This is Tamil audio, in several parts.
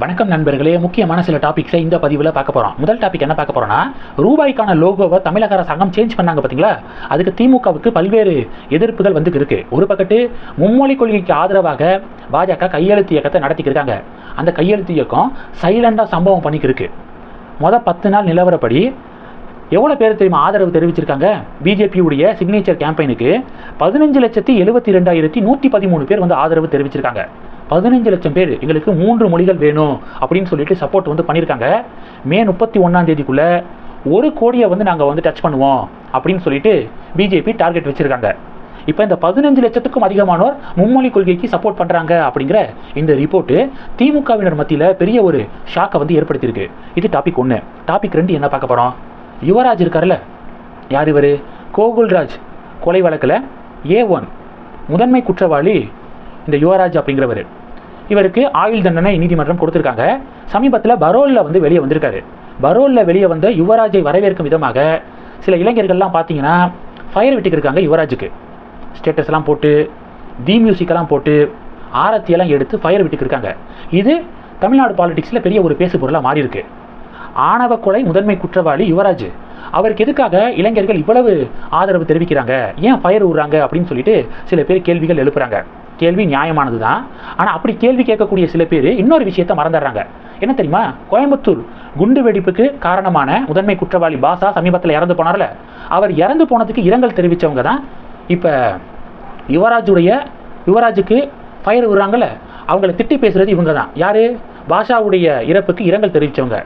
வணக்கம் நண்பர்களே முக்கியமான சில டாபிக்ஸை இந்த பதிவில் பார்க்க போகிறோம் முதல் டாபிக் என்ன பார்க்க போகிறோம்னா ரூபாய்க்கான லோகோவை தமிழக அரசாங்கம் சேஞ்ச் பண்ணாங்க பார்த்தீங்களா அதுக்கு திமுகவுக்கு பல்வேறு எதிர்ப்புகள் வந்து இருக்கு. ஒரு பக்கத்து மும்மொழி கொள்கைக்கு ஆதரவாக பாஜக கையெழுத்து இயக்கத்தை நடத்திக்கிட்டு இருக்காங்க. அந்த கையெழுத்து இயக்கம் சைலண்டாக சம்பவம் பண்ணிக்கிருக்கு மொதல் பத்து நாள் நிலவரப்படி எவ்வளோ பேர் தெரியுமா ஆதரவு தெரிவிச்சிருக்காங்க? பிஜேபியுடைய சிக்னேச்சர் கேம்பெயினுக்கு பதினஞ்சு லட்சத்தி எழுபத்தி ரெண்டாயிரத்தி நூற்றி பதிமூணு பேர் வந்து ஆதரவு தெரிவிச்சிருக்காங்க. பதினஞ்சு லட்சம் பேர் எங்களுக்கு மூன்று மொழிகள் வேணும் அப்படின்னு சொல்லிட்டு சப்போர்ட் வந்து பண்ணியிருக்காங்க மே முப்பத்தி ஒன்றாம் தேதிக்குள்ளே ஒரு கோடியை வந்து நாங்கள் வந்து டச் பண்ணுவோம் அப்படின்னு சொல்லிட்டு பிஜேபி டார்கெட் வச்சுருக்காங்க. இப்போ இந்த பதினஞ்சு லட்சத்துக்கும் அதிகமானோர் மும்மொழி கொள்கைக்கு சப்போர்ட் பண்ணுறாங்க அப்படிங்கிற இந்த ரிப்போர்ட்டு திமுகவினர் மத்தியில் பெரிய ஒரு ஷாக்கை வந்து ஏற்படுத்தியிருக்கு. இது டாபிக் ஒன்று டாபிக் ரெண்டு என்ன பார்க்க போகிறோம் யுவராஜ் இருக்கார்ல யார் இவர்? கோகுல்ராஜ். கொலை வழக்கில் ஏ ஒன் முதன்மை குற்றவாளி இந்த யுவராஜ் அப்படிங்கிறவர். இவருக்கு ஆயுள் தண்டனை நீதிமன்றம் கொடுத்துருக்காங்க. சமீபத்தில் பரோலில் வந்து வெளியே வந்திருக்காரு. பரோலில் வெளியே வந்த யுவராஜை வரவேற்கும் விதமாக சில இளைஞர்கள்லாம் பார்த்தீங்கன்னா ஃபயர் விட்டுக்கிருக்காங்க யுவராஜுக்கு. ஸ்டேட்டஸ்லாம் போட்டு தி மியூசிக்கெல்லாம் போட்டு ஆரத்தியெல்லாம் எடுத்து ஃபயர் விட்டுக்கிருக்காங்க. இது தமிழ்நாடு பாலிடிக்ஸில் பெரிய ஒரு பேசு பொருளாக மாறிருக்கு ஆணவ கொலை முதன்மை குற்றவாளி யுவராஜ். அவருக்கு எதுக்காக இளைஞர்கள் இவ்வளவு ஆதரவு தெரிவிக்கிறாங்க? ஏன் ஃபயர் விடுறாங்க அப்படின்னு சொல்லிட்டு சில பேர் கேள்விகள் எழுப்புறாங்க. கேள்வி நியாயமானது தான் ஆனால் அப்படி கேள்வி கேட்கக்கூடிய சில பேர் இன்னொரு விஷயத்த மறந்துடுறாங்க. என்ன தெரியுமா? கோயம்புத்தூர் குண்டு வெடிப்புக்கு காரணமான முதன்மை குற்றவாளி பாசா சமீபத்தில் இறந்து போனார்ல. அவர் இறந்து போனதுக்கு இரங்கல் தெரிவித்தவங்க தான் இப்போ யுவராஜுடைய யுவராஜுக்கு ஃபயர் விடுறாங்கல்ல அவங்கள திட்டி பேசுறது இவங்க தான் யாரு? பாஷாவுடைய இறப்புக்கு இரங்கல் தெரிவித்தவங்க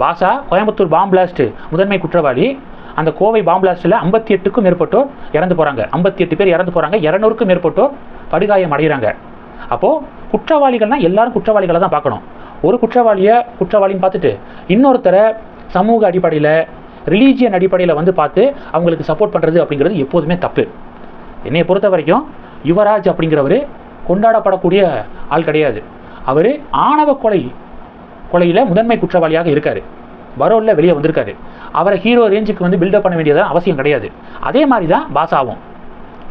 பாஷா கோயம்புத்தூர் பாம் பிளாஸ்ட் முதன்மை குற்றவாளி. அந்த கோவை பாம் பிளாஸ்ட்டில் ஐம்பத்தி எட்டுக்கும் மேற்பட்டோர் இறந்து போகிறாங்க ஐம்பத்தி எட்டு பேர் இறந்து போகிறாங்க இரநூறுக்கும் மேற்பட்டோர் படுகாயம் அடைகிறாங்க. அப்போது குற்றவாளிகள்னால் எல்லாரும் குற்றவாளிகளை தான் பார்க்கணும். ஒரு குற்றவாளியை குற்றவாளின்னு பார்த்துட்டு இன்னொருத்தரை சமூக அடிப்படையில் ரிலீஜியன் அடிப்படையில் வந்து பார்த்து அவங்களுக்கு சப்போர்ட் பண்ணுறது அப்படிங்கிறது எப்போதுமே தப்பு. என்னை பொறுத்த வரைக்கும் யுவராஜ் அப்படிங்கிறவர் கொண்டாடப்படக்கூடிய ஆள் கிடையாது. அவர் ஆணவ கொலை கொலையில் முதன்மை குற்றவாளியாக இருக்கார். பரோலில் வெளியே வந்திருக்காரு. அவரை ஹீரோ ரேஞ்சுக்கு வந்து பில்டப் பண்ண வேண்டியதான் அவசியம் கிடையாது. அதே மாதிரி தான் பாசாவும்.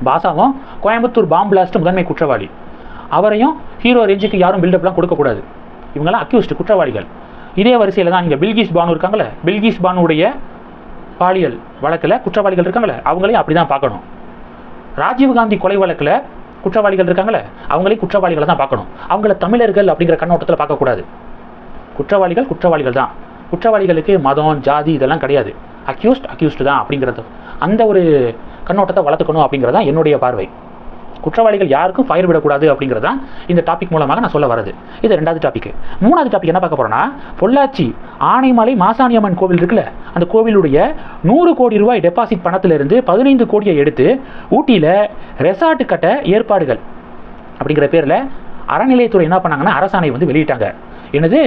பாசாவும் கோயம்புத்தூர் பாம் பிளாஸ்ட் முதன்மை குற்றவாளி. அவரையும் ஹீரோ ரேஞ்சுக்கு யாரும் பில்டப்லாம் கொடுக்கக்கூடாது இவங்கெல்லாம் அக்யூஸ்டு குற்றவாளிகள். இதே வரிசையில் தான் இங்கே பில்கிஸ் பானு இருக்காங்களே பில்கிஸ் பானுடைய பாலியல் வழக்கில் குற்றவாளிகள் இருக்காங்களே அவங்களையும் அப்படி தான் பார்க்கணும் ராஜீவ்காந்தி கொலை வழக்கில் குற்றவாளிகள் இருக்காங்களே அவங்களையும் குற்றவாளிகளை தான் பார்க்கணும். அவங்கள தமிழர்கள் அப்படிங்கிற கண்ணோட்டத்தில் பார்க்கக்கூடாது குற்றவாளிகள் குற்றவாளிகள் தான். குற்றவாளிகளுக்கு மதம் ஜாதி இதெல்லாம் கிடையாது. அக்யூஸ்ட் அக்யூஸ்டு தான் அப்படிங்கிறது. அந்த ஒரு கண்ணோட்டத்தை வளர்த்துக்கணும் அப்படிங்கிறது தான் என்னுடைய பார்வை. குற்றவாளிகள் யாருக்கும் ஃபயர் விடக்கூடாது அப்படிங்கிறது தான் இந்த டாபிக் மூலமாக நான் சொல்ல வரது இது ரெண்டாவது டாபிக் மூணாவது டாபிக் என்ன பார்க்க போகிறோன்னா பொள்ளாச்சி ஆனைமலை மாசாணியம்மன் கோவில் இருக்குல்ல அந்த கோவிலுடைய நூறு கோடி ரூபாய் டெபாசிட் பணத்திலிருந்து பதினைந்து கோடியை எடுத்து ஊட்டியில் ரெசார்ட் கட்ட ஏற்பாடுகள் அப்படிங்கிற பேரில் அறநிலையத்துறை என்ன பண்ணாங்கன்னா அரசாணை வந்து வெளியிட்டாங்க. என்னது?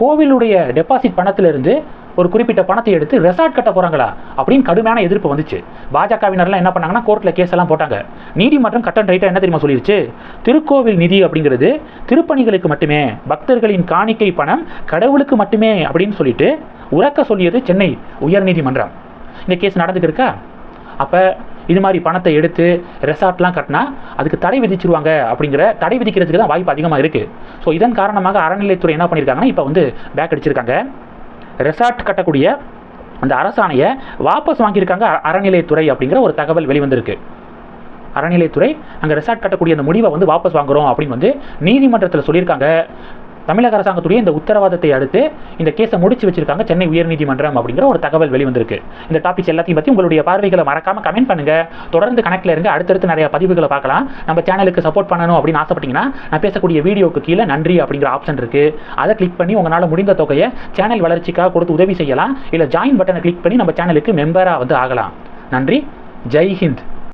கோவிலுடைய டெபாசிட் பணத்திலிருந்து ஒரு குறிப்பிட்ட பணத்தை எடுத்து ரெசார்ட் கட்ட போகிறாங்களா அப்படின்னு கடுமையான எதிர்ப்பு வந்துச்சு. பாஜகவினர்லாம் என்ன பண்ணாங்கன்னா கோர்ட்டில் கேஸ் எல்லாம் போட்டாங்க. நீதிமன்றம் கட்டன் ரைட்டாக என்ன தெரியுமா சொல்லிருச்சு? திருக்கோவில் நிதி அப்படிங்கிறது திருப்பணிகளுக்கு மட்டுமே பக்தர்களின் காணிக்கை பணம் கடவுளுக்கு மட்டுமே அப்படின்னு சொல்லிட்டு உறக்க சொல்லியது சென்னை உயர்நீதிமன்றம். இந்த கேஸ் நடந்துக்கிருக்கா? அப்போ இது மாதிரி பணத்தை எடுத்து ரெசார்ட்லாம் கட்டினா அதுக்கு தடை விதிச்சிருவாங்க அப்படிங்கிற தடை விதிக்கிறதுக்கு தான் வாய்ப்பு அதிகமாக இருக்குது ஸோ இதன் காரணமாக அறநிலைத்துறை என்ன பண்ணியிருக்காங்கன்னா இப்போ வந்து பேக் அடிச்சிருக்காங்க. ரெசார்ட் கட்டக்கூடிய அந்த அரசாணையை வாபஸ் வாங்கியிருக்காங்க அறநிலைத்துறை அறநிலையத்துறை அப்படிங்கிற ஒரு தகவல் வெளிவந்திருக்கு. அறநிலையத்துறை அங்கே ரெசார்ட் கட்டக்கூடிய அந்த முடிவை வந்து வாபஸ் வாங்குறோம் அப்படின்னு வந்து நீதிமன்றத்தில் சொல்லியிருக்காங்க. தமிழக அரசாங்கத்துடைய இந்த உத்தரவாதத்தை அடுத்து இந்த கேஸை முடிச்சு வச்சிருக்காங்க சென்னை உயர்நீதிமன்றம் அப்படிங்கிற ஒரு தகவல் வெளிவந்திருக்கு. இந்த டாபிக்ஸ் எல்லாத்தையும் பற்றி உங்களுடைய பார்வைகளை மறக்காம கமெண்ட் பண்ணுங்க. தொடர்ந்து கணக்கில் இருங்க. அடுத்தடுத்து நிறைய பதிவுகளை பார்க்கலாம். நம்ம சேனலுக்கு சப்போர்ட் பண்ணணும் அப்படின்னு ஆசைப்பட்டீங்கன்னா நான் பேசக்கூடிய வீடியோக்கு கீழே நன்றி அப்படிங்கிற ஆப்ஷன் இருக்கு. அதை கிளிக் பண்ணி உங்களால் முடிந்த தொகையை சேனல் வளர்ச்சிக்காக கொடுத்து உதவி செய்யலாம். இல்லை ஜாயின் பட்டனை கிளிக் பண்ணி நம்ம சேனலுக்கு மெம்பராக வந்து ஆகலாம். நன்றி. ஜெய் ஹிந்த்.